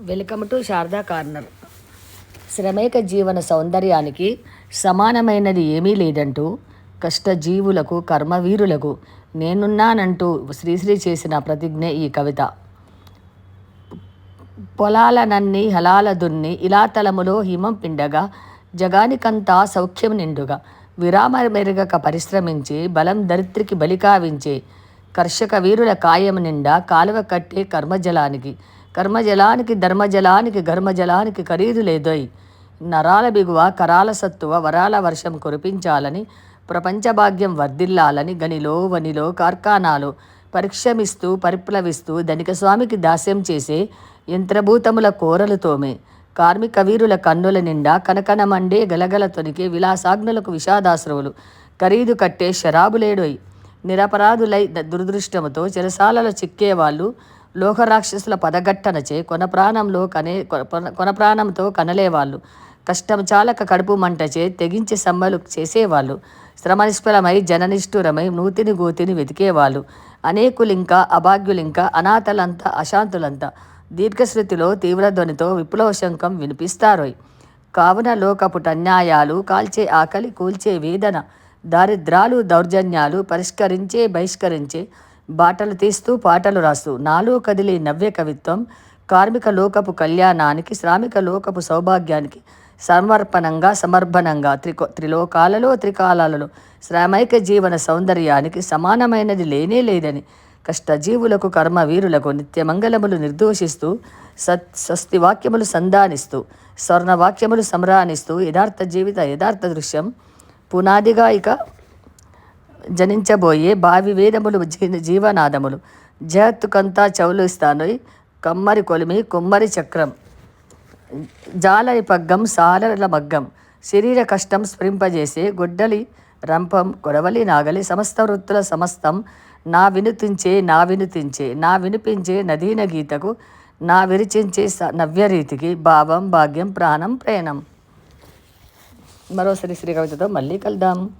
Welcome to Sharada corner. శ్రమేక జీవన సౌందర్యానికి సమానమైనది ఏమీ లేదంటూ కష్టజీవులకు కర్మవీరులకు నేనున్నానంటూ శ్రీశ్రీ చేసిన ప్రతిజ్ఞ ఈ కవిత. పొలాలనన్ని హలాల దున్ని ఇలా తలములో హిమం పిండగా జగానికంతా సౌఖ్యం నిండుగా విరామ మెరుగక పరిశ్రమించి బలం దరిత్రికి బలికావించే కర్షక వీరుల కాయం నిండా కాలువ కట్టే కర్మజలానికి కర్మజలానికి ధర్మజలానికి ఘర్మజలానికి ఖరీదు లేదోయ్. నరాల బిగువ కరాల సత్తువ వరాల వర్షం కురిపించాలని ప్రపంచ భాగ్యం వర్ధిల్లాలని గనిలో వనిలో కార్ఖానాలు పరిశ్రమిస్తూ పరిప్లవిస్తూ ధనిక స్వామికి దాస్యం చేసే యంత్రభూతముల కోరలుతోమే కార్మిక వీరుల కన్నుల నిండా కనకన మండే గలగల తొనికే విలాసాగ్నులకు విషాదాశ్రవులు. ఖరీదు కట్టే శరాబులేడోయ్ నిరపరాధులై ద- దురదృష్టముతో చెరసాలలో చిక్కేవాళ్ళు లోకరాక్షసుల పదగట్టనచే కొన ప్రాణంలో కనే కొన- కొన ప్రాణంతో కనలేవాళ్ళు. కష్టం చాలక కడుపు మంటచే తెగించి సమ్మలు చేసేవాళ్ళు. శ్రమనిష్ఫలమై జననిష్ఠురమై నూతిని గోతిని వెతికేవాళ్ళు. అనేకులింకా అభాగ్యులింకా అనాథలంతా అశాంతులంతా. దీర్ఘశృతిలో తీవ్రధ్వనితో విప్లవ శంఖం వినిపిస్తారోయ్. కావున లోకపుటన్యాయాలు కాల్చే ఆకలి కూల్చే వేదన. దారిద్రాలు దౌర్జన్యాలు పరిష్కరించే బహిష్కరించే బాటలు తీస్తూ పాటలు రాస్తూ నాలో కదిలే నవ్య కవిత్వం కార్మిక లోకపు కళ్యాణానికి శ్రామిక లోకపు సౌభాగ్యానికి సమర్పణంగా సమర్పణంగా త్రికో త్రిలోకాలలో త్రికాలాలలో శ్రామైక జీవన సౌందర్యానికి సమానమైనది లేనే లేదని కష్టజీవులకు కర్మవీరులకు నిత్యమంగళములు నిర్దోషిస్తూ సత్ స్వస్తి వాక్యములు సంధానిస్తూ స్వర్ణవాక్యములు సంరాణిస్తూ యథార్థ జీవిత యథార్థ దృశ్యం పునాదిగా ఇక జనించబోయే భావి వేదములు జీ- జీవనాదములు. జగత్తుకంతా చౌలుస్తాను కమ్మరి కొలిమి కుమ్మరి చక్రం. జాలరి పగ్గం సాలల మగ్గం. శరీర కష్టం స్ఫరింపజేసే గొడ్డలి రంపం కొడవలి నాగలి సమస్త వృత్తుల సమస్తం నా వినుతించే నా వినుతించే నా వినిపించే నదీన గీతకు నా విరిచించే స- నవ్యరీతికి భావం భాగ్యం ప్రాణం ప్రేణం. మరోసారి శ్రీ శ్రీ కవితతో మళ్ళీ కలుద్దాం.